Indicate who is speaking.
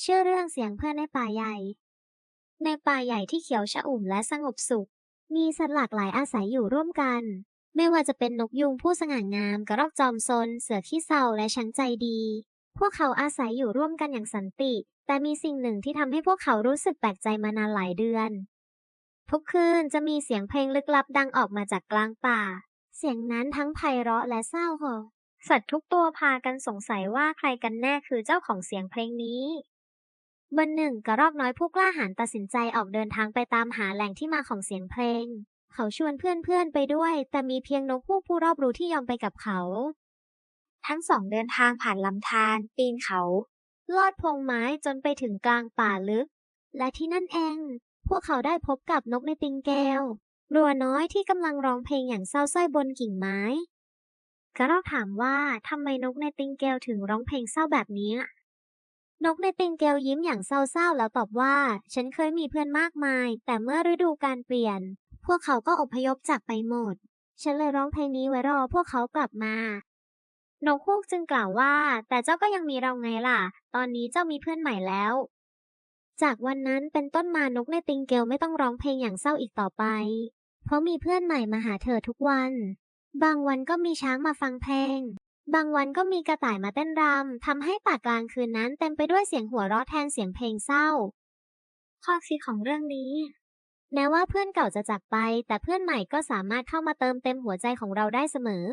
Speaker 1: เชื่อเรื่องเสียงเพื่อนในป่าใหญ่ ในป่าใหญ่ที่เขียวชอุ่มและสงบสุข มีสัตว์หลากหลายอาศัยอยู่ร่วมกัน ไม่ว่าจะเป็นนกยุงผู้สง่างาม กระรอกจอมซน เสือขี้เศร้าและช้างใจดี พวกเขาอาศัยอยู่ร่วมกันอย่างสันติ แต่มีสิ่งหนึ่งที่ทำให้พวกเขารู้สึกแปลกใจมานานหลายเดือน ทุกคืนจะมีเสียงเพลงลึกลับดังออกมาจากกลางป่า เสียงนั้นทั้งไพเราะและเศร้าค่ะสัตว์ทุกตัวพากันสงสัยว่าใครกันแน่คือเจ้าของเสียงเพลงนี้ วันหนึ่งกระรอกน้อยผู้กล้าหาญตัดสินใจออกเดินทางไปตามหาแหล่งที่มาของเสียงเพลง เขาชวนเพื่อนๆไปด้วย แต่มีเพียงนกฮูกผู้รอบรู้ที่ยอมไปกับเขา ทั้งสองเดินทางผ่านลำธารปีนเขา ลอดพงไม้จนไปถึงกลางป่าลึก และที่นั่นเอง พวกเขาได้พบกับนกในติงแก้ว รัวน้อยที่กำลังร้องเพลงอย่างเศร้าส้อยบนกิ่งไม้กระรอกถามว่าทำไมนกในติงแก้วถึงร้องเพลงเศร้าแบบนี้ นกในติงแก้วยิ้มอย่างเศร้าๆแล้วตอบว่า ฉันเคยมีเพื่อนมากมาย แต่เมื่อฤดูกาลเปลี่ยน พวกเขาก็อพยพจากไปหมด ฉันเลยร้องเพลงนี้ไว้รอพวกเขากลับมานกฮูกจึงกล่าวว่า แต่เจ้าก็ยังมีเราไงล่ะ ตอนนี้เจ้ามีเพื่อนใหม่แล้ว จากวันนั้นเป็นต้นมานกในติงเกลไม่ต้องร้องเพลงอย่างเศร้าอีกต่อไป เพราะมีเพื่อนใหม่มาหาเธอทุกวัน บางวันก็มีช้างมาฟังเพลง บางวันก็มีกระต่ายมาเต้นรำทำให้ป่ากลางคืนนั้นเต็มไปด้วยเสียงหัวเราะแทนเสียงเพลงเศร้า ข้อคิดของเรื่องนี้ แม้ว่าเพื่อนเก่าจะจากไป แต่เพื่อนใหม่ก็สามารถเข้ามาเติมเต็มหัวใจของเราได้เสมอ